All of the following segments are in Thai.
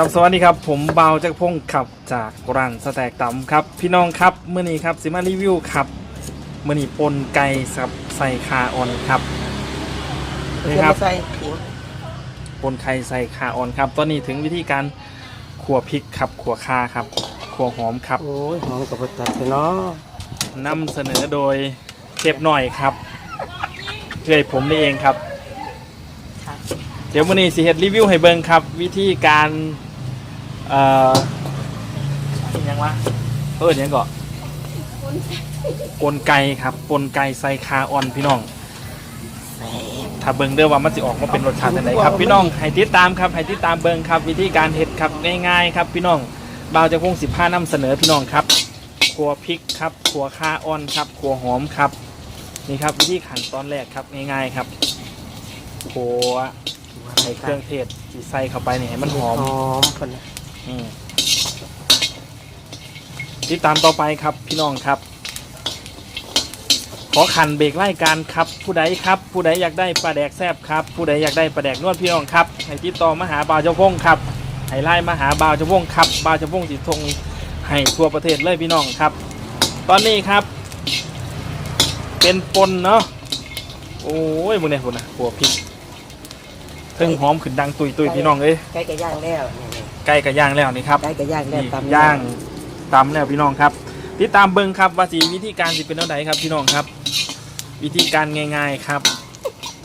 ครับสวัสดีครับ ผมเบาจากรพงศ์ขับจากร้านสแต็กต่ำครับ พี่น้องครับเมื่อนี้ครับสิมารีวิวครับเมื่อนี้ปนไก่สับใส่คาออนครับเทีนี่ยมครับมาใส่ขิงปนไข่ใส่คาออนครับ ตอนนี้ถึงวิธีการขัวพริกครับขัวคาครับขัวหอมครับโอ้ยหอมกับตัดไปเนาะนำเสนอโดยเชฟหน่อยครับเพื่อผมนี่เองครับ เดี๋ยววันนี้สิเฮ็ดรีวิวให้เบิ่งครับ วิธีการ เอ่ออิหยังวะเออเนี่ยงก่อนปนไกครับปนไก่ใสคาออนพี่น้องถ้าเบิ่งเด้อว่ามันสิออกมาเป็นรสชาติจังไดครับ พี่น้องให้ติดตามครับให้ติดตามเบิ่งครับวิธีการเฮ็ดครับง่ายๆครับ พี่น้องบ่าวจะพง15นำเสนอพี่น้องครับขัวพริกครับขัวคาออนครับขัวหอมครับนี่ครับวิธีขั้นตอนแรกครับง่ายๆครับขัวใส่เครื่องเทศที่ใส่เข้าไปนี่ให้มันหอมหอมคนนะ ติดตามต่อไปครับพี่น้องครับ ขอขันเบรกไล่การครับ ผู้ใดครับ ผู้ใดอยากได้ปลาแดกแซบครับ ผู้ใดอยากได้ปลาแดกนวดพี่น้องครับให้ติดต่อมาหาบ่าวเจ้าพงครับให้ไล่มาหาบ่าวเจ้าพงครับบ่าวเจ้าพงสิทงให้ทั่วประเทศเลยพี่น้องครับ ตอนนี้ครับ เป็นปนเนาะโอ้ยมึงเนี่ยคนนะหัวพริกเพิ่งหอมขึ้นดังตุยตุยพี่น้องเอ้ยไก่กระย่างแล้วนี่ ใกล้กับย่างแล้วนี่ครับๆไก่กระย่างแล้วนี่ตำย่างตำแล้วพี่น้องครับติดตามเบิ้งครับว่าสีวิธีการสิเป็นเท่าไหครับพี่น้องครับ วิธีการง่ายๆครับ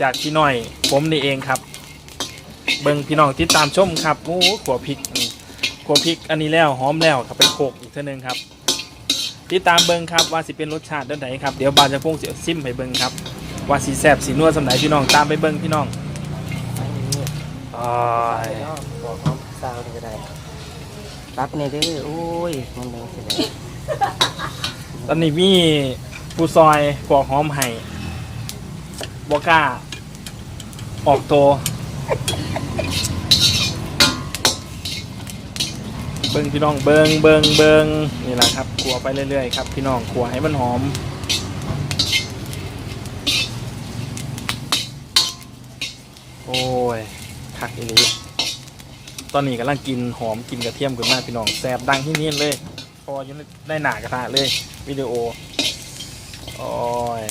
จากพี่น้อยผมนี่เองครับ เบิ้งพี่น้องติดตามชมครับโอ้โหขัวพริกนี่ขัวพริกอันนี้แล้วหอมแล้วครับไปโขลกอีกเท่านึงครับ ติดตามเบิ้งครับว่าสิเป็นรสชาติเท่าไหครับเดี๋ยวบานจะพงเสียซิมให้เบิ้งครับว่าสีแซ่บสีนัวสำไหนพี่น้องตามไปเบิ้งพี่น้องอันนี้อ้ายเนาะบอกหอมซาวนี่ก็ได้ตักนี่เด้อโอ้ยมันแดงเสร็จแล้วตอนนี้มีผู้ซอยขัวหอมไห้บกล้า ออกตัวเบิ้งพี่น้องเบิงเบิงเบิงนี่แหละครับขัวไปเรื่อยๆครับพี่น้องขัวให้มันหอมโอ้ยคักอีหลี ตอนนี้กำลังกินหอมกินกระเทียมกันมากพี่น้องแสบดังที่นี่เลย พออยู่ได้หนากระทะเลยวิดีโอโอ้ย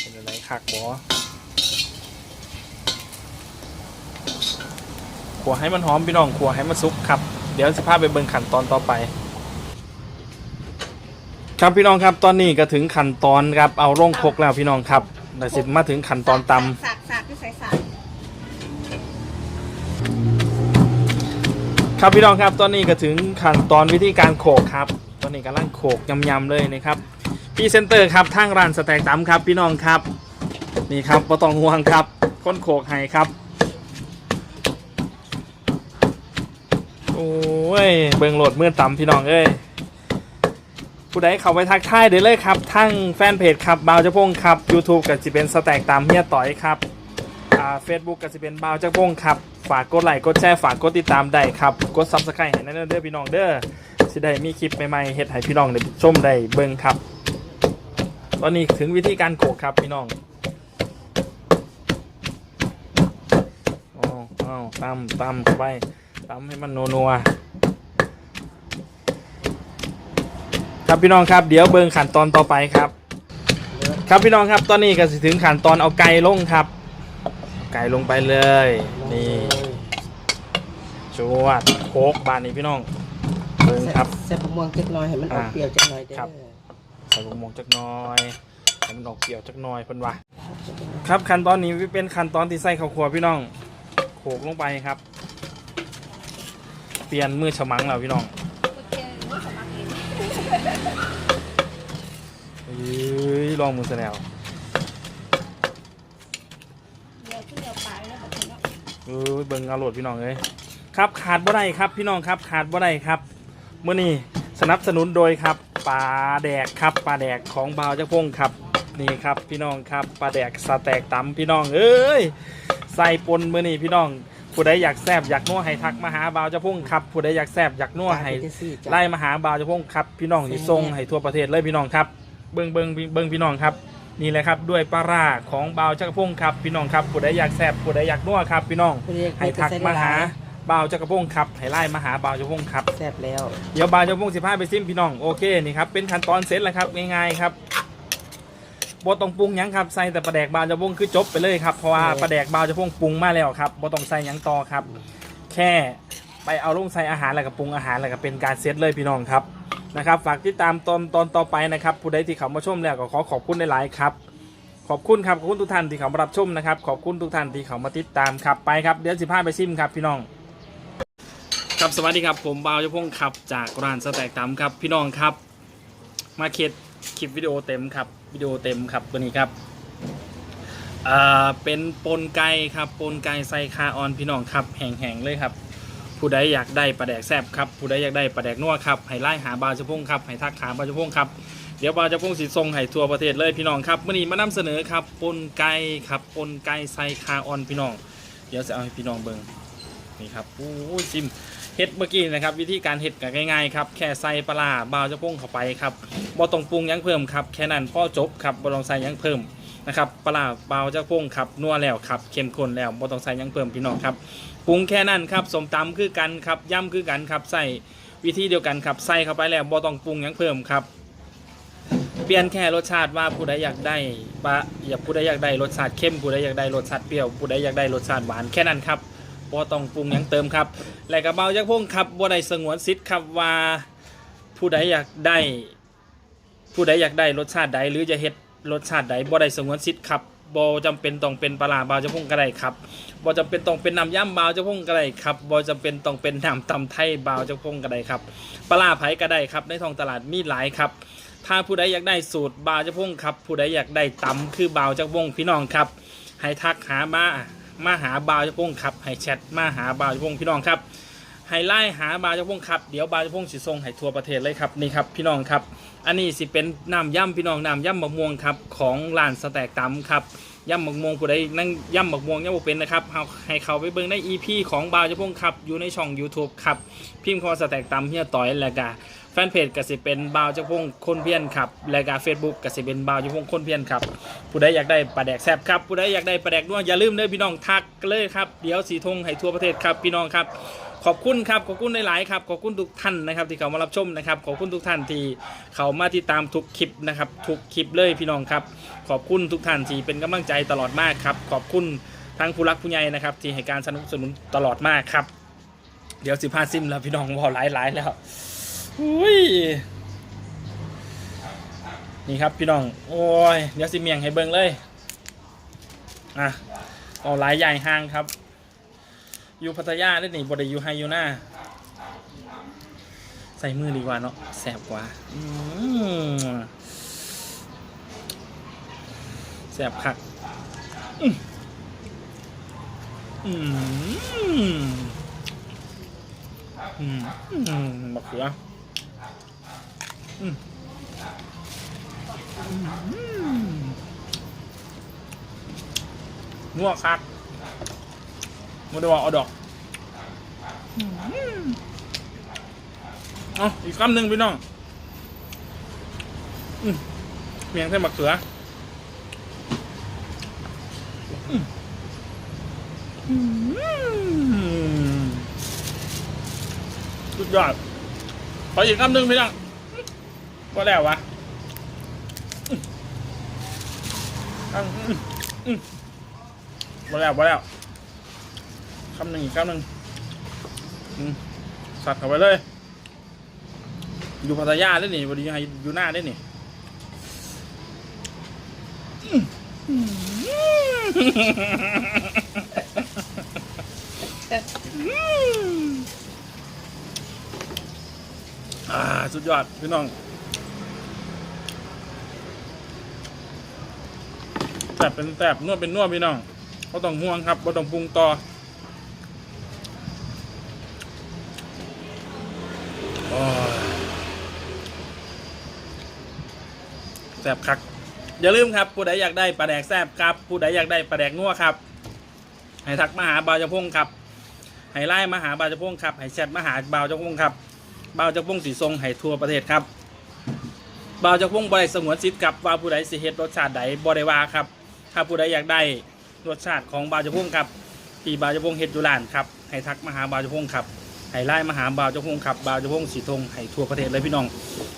เป็นอะไรคักบอขัวให้มันหอมพี่น้องขัวให้มันสุกครับ เดี๋ยวสภาพไปเบิ่งขั้นตอนต่อไป ครับพี่น้องครับตอนนี้ก็ถึงขั้นตอนครับเอาร่งครกแล้วพี่น้องครับแต่สิมาถึงขั้นตอนตำ ครับพี่น้องครับตอนนี้ก็ถึงขั้นตอนวิธีการโขกครับ ตอนนี้กำลังโขกยำๆเลยนะครับพี่เซนเตอร์ครับทางร้านสแต็กตำครับพี่น้องครับนี่ครับปต้องห่วงครับค้นโขกให้ครับโอ้ยเบิงโหลดเมื่อตำพี่น้องเอ้ยผู้ใดเข้าไปทักทายเดี๋ยวเลยครับทั้งแฟนเพจครับบาวเจ้าพงครับ YouTube กับจิเป็นสแต็กตำเฮียต่อยครับ เฟซบุ๊กก็จะเป็นบ่าวจักรพงครับ ฝากกดไลค์กดแชร์ฝากกดติดตามได้ครับ กดซับสไครต์ให้นั่นเด้อพี่น้องเด้อสิได้มีคลิปใหม่ๆเฮ็ดให้พี่น้องได้ชมได้เบิ่งครับ ตอนนี้ถึงวิธีการโขกครับพี่น้องอ้าวอ้าตำตำเข้าไปตำให้มันนัวๆครับพี่น้องครับเดี๋ยวเบิ่งขั้นตอนต่อไปครับ ครับพี่น้องครับตอนนี้ก็สิถึงขั้นตอนเอาไก่ลงครับ ไก่ลงไปเลย นี่จวดโคกบานนี้พี่น้องเบิ่งครับแซ่บมะม่วงจักหน่อยให้มันออกอ่าเปรี้ยวจักหน่อยเด้อครับ ใส่ลูกหมงจักหน้อยให้มันออกเปรี้ยวจักหน้อยเพิ่นว่า ครับขั้นตอนนี้เป็นขั้นตอนที่ใส่ข้าวคั่วพี่น้องโขกลงไปครับ เปลี่ยนมือฉมังแล้วพี่น้องเอ้ยลองมือซะแล้ว เดี๋ยวที่เดี๋ยวปลายแล้วแบบนี้เนาะ เออเบิ่งเอาโหลดพี่น้องเอ้ยครับขาดบ่ได้ครับพี่น้องครับขาดบ่ได้ครับมื้อนี้สนับสนุนโดยครับปลาแดกครับปลาแดกของบ่าวจักรพงศ์ครับนี่ครับพี่น้องครับปลาแดกสแต็กตำพี่น้องเอ้ยใส่ปนมื้อนี้พี่น้องผู้ใดอยากแซบอยากนัวให้ทักมาหาบ่าวจักรพงศ์ครับผู้ใดอยากแซบอยากนัวให้จังซี่จ้ะไล่มาหาบ่าวจักรพงศ์ครับพี่น้องที่ส่งให้ทั่วประเทศเลยพี่น้องครับเบิ่งเบิ่งเบิ่งพี่น้องครับ นี่แหละครับด้วยปลาร่าของบ่าวจักรพงศ์ครับพี่น้องครับผู้ใดอยากแซบผู้ใดอยากนัวครับพี่น้องให้ทักมาหาบ่าวจักรพงศ์ครับให้ไล่มาหาบ่าวจักรพงศ์ครับแซ่บแล้วเดี๋ยวบ่าวจักรพงศ์สิพาไปซิมพี่น้องโอเคนี่ครับเป็นขั้นตอนเสร็จแล้วครับง่ายๆครับบ่ต้องปรุงหยังครับใส่แต่ปลาแดกบ่าวจักรพงศ์คือจบไปเลยครับเพราะว่าปลาแดกบ่าวจักรพงศ์ปรุงมาแล้วครับบ่ต้องใส่หยังต่อครับ แค่ไปเอาลงใส่อาหารแล้วก็ปรุงอาหารแล้วก็เป็นการเซตเลยพี่น้องครับ นะครับฝากติดตามตอนตอนต่อไปนะครับผู้ใดที่เขามาชมแล้วก็ขอขอบคุณหลายๆครับขอบคุณครับขอบคุณทุกท่านที่เขามารับชมนะครับขอบคุณทุกท่านที่เขามาติดตามครับไปครับเดี๋ยวสิพาไปซิมครับพี่น้องครับสวัสดีครับผมบ่าวยพงศ์ครับจากร้านสแต็กตำครับพี่น้องครับ มาเคสคลิปวิดีโอเต็มครับวิดีโอเต็มครับตัวนี้ครับเอ่อเป็นปนไก่ครับปนไก่ใส่คาออนพี่น้องครับแห้งๆเลยครับ ผู้ใดอยากได้ปลาแดกแซบครับผู้ใดอยากได้ปลาแดกนัวครับให้ไล่หาบาวเจพงครับให้ทักหาบาวเจพงครับเดี๋ยวบาวเจพงสิทรงให้ทั่วประเทศเลยพี่น้องครับมื่อนี้มานำเสนอครับปนไก่ครับปนไก่ใส่คาออนพี่น้อง เดี๋ยวจะเอาให้พี่น้องเบิ่งนี่ครับโอ้ยซิมเฮ็ดเมื่อกี้นะครับ วิธีการเฮ็ดก็ง่ายๆครับแค่ใส่ปลาร้าบาวเจพงเข้าไปครับบ่ต้องปรุงยังเพิ่มครับแค่นั้นพ่อจบครับบ่ต้องใส่ยังเพิ่มนะครับปลาร้าบาวเจพงครับนัวแล้วครับเข้มข้นแล้วบ่ต้องใส่ยังเพิ่มพี่น้องครับ ปรุงแค่นั้นครับสมตำคือกันครับย่ำคือกันครับใส่วิธีเดียวกันครับใส่เข้าไปแล้วบ่ต้องปรุงหยังเพิ่มครับ เปลี่ยนแค่รสชาติว่าผู้ใดอยากได้ปะอยากผู้ใดอยากได้รสชาติเข้มผู้ใดอยากได้รสชาติเปรี้ยวผู้ใดอยากได้รสชาติหวานแค่นั้นครับบ่ต้องปรุงหยังเติมครับและกระเบาจักพงครับบ่ได้สงวนสิทธิ์ครับว่าผู้ใดอยากได้ ผู้ใดอยากได้รสชาติใดหรือจะเฮ็ดรสชาติใดบ่ได้สงวนสิทธิ์ครับ บ่จำเป็นต้องเป็นปลาร้าบาวจักพงก็ได้ครับบ่จำเป็นต้องเป็นน้ำย่ำบาวเจ้าพงก็ได้ครับบ่จำเป็นต้องเป็นน้ำตำไทยบาวเจ้าพงก็ได้ครับปลาร้าไผ่ก็ได้ครับในท้องตลาดมีหลายครับถ้าผู้ใดอยากได้สูตรบาวเจ้าพงครับ ผู้ใดอยากได้ตำคือบาวเจ้าพงพี่น้องครับ ให้ทักหามามาหาบาวเจ้าพงครับให้แชทมาหาบาวเจ้าพงพี่น้องครับ ให้ไล่หาบาเจ้าพงครับเดี๋ยวบาเจ้าพงสิส่งให้ทั่วประเทศเลยครับนี่ครับพี่น้องครับ อันนี้สิเป็นน้ำย่ำพี่น้องน้ำย่ำมะม่วงครับของร้านสแต็กตำครับย่ำหมกม่วงผู้ใดนั่งย่ำหมกม่วงย่ำบ่เป็นนะครับเฮาให้เขาไปเบิ่งใน EP ของบาเจะพงครับอยู่ในช่อง YouTube ครับพิมพ์คอสแต็กตำเฮียต่อยแล้วก็แฟนเพจก็สิเป็นบาวเจะพงคนเพี้ยนครับแล้วก็ Facebook ก็สิเป็นบาวเจะพงคนเพี้ยนครับผู้ใดอยากได้ปลาแดกแซบครับผู้ใดอยากได้ปลาแดกนัวอย่าลืมเด้อพี่น้องทักเลยครับเดี๋ยวสีทงให้ทั่วประเทศครับพี่น้องครับ ขอบคุณครับขอบคุณหลายๆครับขอบคุณทุกท่านนะครับที่เขามารับชมนะครับขอบคุณทุกท่านที่เขามาติดตามทุกคลิปนะครับทุกคลิปเลยพี่น้องครับ ขอบคุณทุกท่านที่เป็นกำลังใจตลอดมากครับขอบคุณทั้งผู้รักผู้ใหญ่นะครับที่ให้การสนับสนุนตลอดมากครับ เดี๋ยวสิพาซิมแล้วพี่น้องพอลายหลายๆแล้วอุ้ยนี่ครับพี่น้องโอ้ยเดี๋ยวสิเมียงให้เบิ่งเลยอะเอาหลายใหญ่ห้างครับ อยู่พัทยาได้หนิบดอยู่ไฮยูน้าใส่มือดีกว่าเนาะแสบกว่าแสบคักอืมอืมอืมอืมบักเขืออืมอืมนัวคัก มาดูว่าเอาดอกเอาอีกคำหนึ่งพี่น้องอืมเมียงเส้นมะเขืออืมอืมสุดยอดขออีกคำหนึ่งพี่น้องก็แล้ววะอืมอืมอืมอืมบ่แล้วบ่แล้ว คำหนึ่งอีกคำหนึ่งสัตว์เข้าไปเลย อยู่พัทยาได้หนิวันนี้ใอยู่หน้าได้หนิอืมอ่าสุดยอด พี่น้องแสบเป็นแสบนวดเป็นนวดพี่น้องเขาต้องห่วงครับเขาต้องปรุงต่อ โอ้ย แซบคักอย่าลืมครับผู้ใดอยากได้ปลาแดกแซบครับ ผู้ใดอยากได้ปลาแดกนัวครับ ให้ทักมาหาบ่าวจะพงครับให้ไล่มาหาบ่าวจะพงครับให้แชทมาหาบ่าวจะพงครับบ่าวจะพงสีทรงให้ทั่วประเทศครับบ่าวจะพงบริสงวนสิทธิ์กับว่าผู้ใดสิเฮ็ดรสชาติใดบริวาครับ ถ้าผู้ใดอยากได้รสชาติของบ่าวจะพงครับที่บ่าวจะพงเฮ็ดอยู่ร้านครับให้ทักมาหาบ่าวจ้าพงครับ ไห้ไล่มาหาบ่าวเจ้าพงขับบ่าวเจ้าพงสีทงไห้ทั่วประเทศเลยพี่น้อง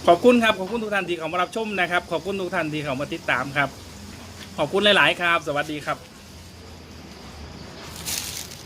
ขอบคุณครับขอบคุณทุกท่านที่เข้ามารับชมนะครับ ขอบคุณทุกท่านที่เข้ามาติดตามครับ ขอบคุณหลาย ๆ ครับ สวัสดีครับ